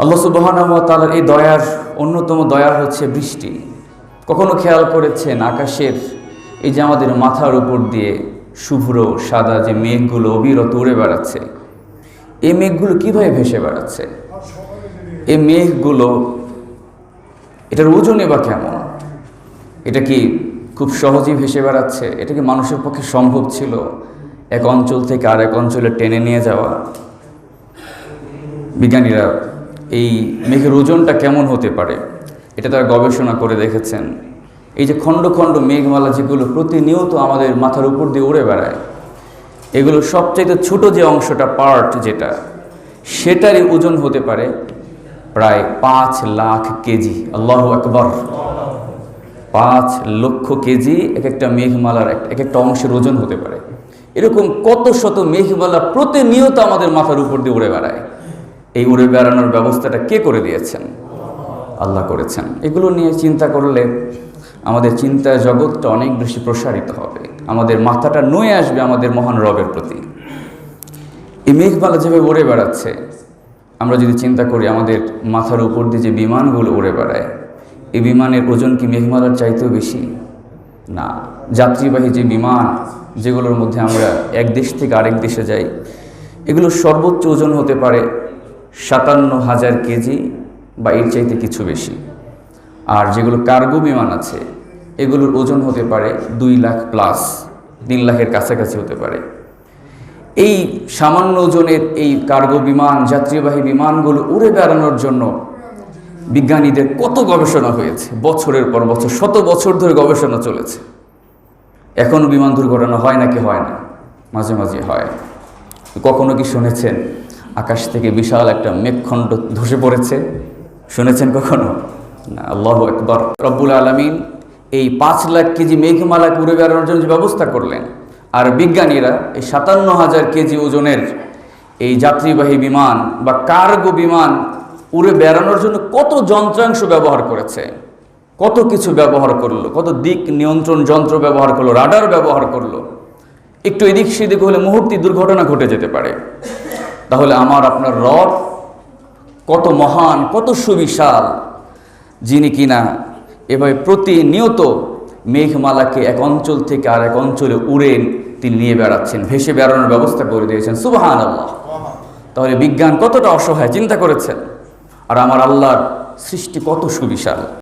আল্লাহ সুবাহর এই দয়ার অন্যতম দয়া হচ্ছে বৃষ্টি। কখনো খেয়াল করেছেন আকাশের এই যে আমাদের মাথার উপর দিয়ে শুভ্র, সাদা যে মেঘগুলো, অবিরত উড়ে বেড়াচ্ছে? এই মেঘগুলো কীভাবে ভেসে বেড়াচ্ছে? এই মেঘগুলো, এটার ওজনে বা কেমন? এটা কি খুব সহজেই ভেসে বেড়াচ্ছে? এটা কি মানুষের পক্ষে সম্ভব ছিল এক অঞ্চল থেকে আর এক অঞ্চলে টেনে নিয়ে যাওয়া? বিজ্ঞানীরা এই মেঘের ওজনটা কেমন হতে পারে? এটা তারা গবেষণা করে দেখেছেন। এই যে খণ্ড খণ্ড মেঘমালা যেগুলো প্রতিনিয়ত আমাদের মাথার উপর দিয়ে উড়ে বেড়ায়, এগুলো সবচাইতে ছোট যে অংশটা পার্ট যেটা, সেটারই ওজন হতে পারে প্রায় পাঁচ লাখ কেজি। আল্লাহ আকবর। পাঁচ লক্ষ কেজি এক একটা মেঘমালার এক- এক একটা অংশের ওজন হতে পারে। এরকম কত শত মেঘমালা প্রতিনিয়ত আমাদের মাথার উপর দিয়ে উড়ে বেড়ায়। এই উড়ে বেড়ানোর ব্যবস্থাটা কে করে দিয়েছেন? আল্লাহ করেছেন। এগুলো নিয়ে চিন্তা করলে আমাদের চিন্তা জগৎটা অনেক বেশি প্রসারিত হবে। আমাদের মাথাটা নয়ে আসবে আমাদের মহান রবের প্রতি। এই মেঘমালা যেভাবে উড়ে বেড়াচ্ছে, আমরা যদি চিন্তা করি আমাদের মাথার উপর দিয়ে যে বিমানগুলো উড়ে বেড়ায়, এই বিমানের ওজন কি মেঘমালার চাইতেও বেশি? না। যাত্রীবাহী যে বিমান, যেগুলোর মধ্যে আমরা এক দেশ থেকে আরেক দেশে যাই, এগুলোর সর্বোচ্চ ওজন হতে পারে সাতান্ন হাজার কেজি বা এর চাইতে কিছু বেশি। আর যেগুলো কার্গো বিমান আছে, এগুলোর ওজন হতে পারে দুই লাখ প্লাস, তিন লাখের কাছাকাছি হতে পারে। এই সামান্য ওজনের এই কার্গো বিমান, যাত্রীবাহী বিমানগুলো উড়ে বেড়ানোর জন্য বিজ্ঞানীদের কত গবেষণা হয়েছে? বছরের পর বছর, শত বছর ধরে গবেষণা চলেছে। এখনও বিমান দুর্ঘটনা হয় নাকি হয় না? মাঝে মাঝে হয়। কখনো কি শুনেছেন আকাশ থেকে বিশাল একটা মেঘখণ্ড ধসে পড়েছে। শুনেছেন কখনো? না, আল্লাহ একবার রব্বুল আলমিন এই পাঁচ লাখ কেজি মেঘমালা উড়ে বেড়ানোর জন্য ব্যবস্থা করলেন, আর বিজ্ঞানীরা এই সাতান্ন হাজার কেজি ওজনের এই যাত্রীবাহী বিমান বা কার্গো বিমান উড়ে বেড়ানোর জন্য কত যন্ত্রাংশ ব্যবহার করেছে, কত কিছু ব্যবহার করল, কত দিক নিয়ন্ত্রণ যন্ত্র ব্যবহার করল, রাডার ব্যবহার করল। একটু এদিক সেদিক হলে মুহূর্তে দুর্ঘটনা ঘটে যেতে পারে। তাহলে আমার আপনার রব কত মহান, কত সুবিশাল, যিনি কিনা এভাবে প্রতিনিয়ত মেঘমালাকে এক অঞ্চল থেকে আর এক অঞ্চলে উড়ে তিনি নিয়ে বেড়াচ্ছেন, ভেসে বেড়ানোর ব্যবস্থা করে দিয়েছেন। সুবাহান আল্লাহ তাহলে বিজ্ঞান কতটা অসহায়, চিন্তা করেছেন? আর আমার আল্লাহর সৃষ্টি কত সুবিশাল।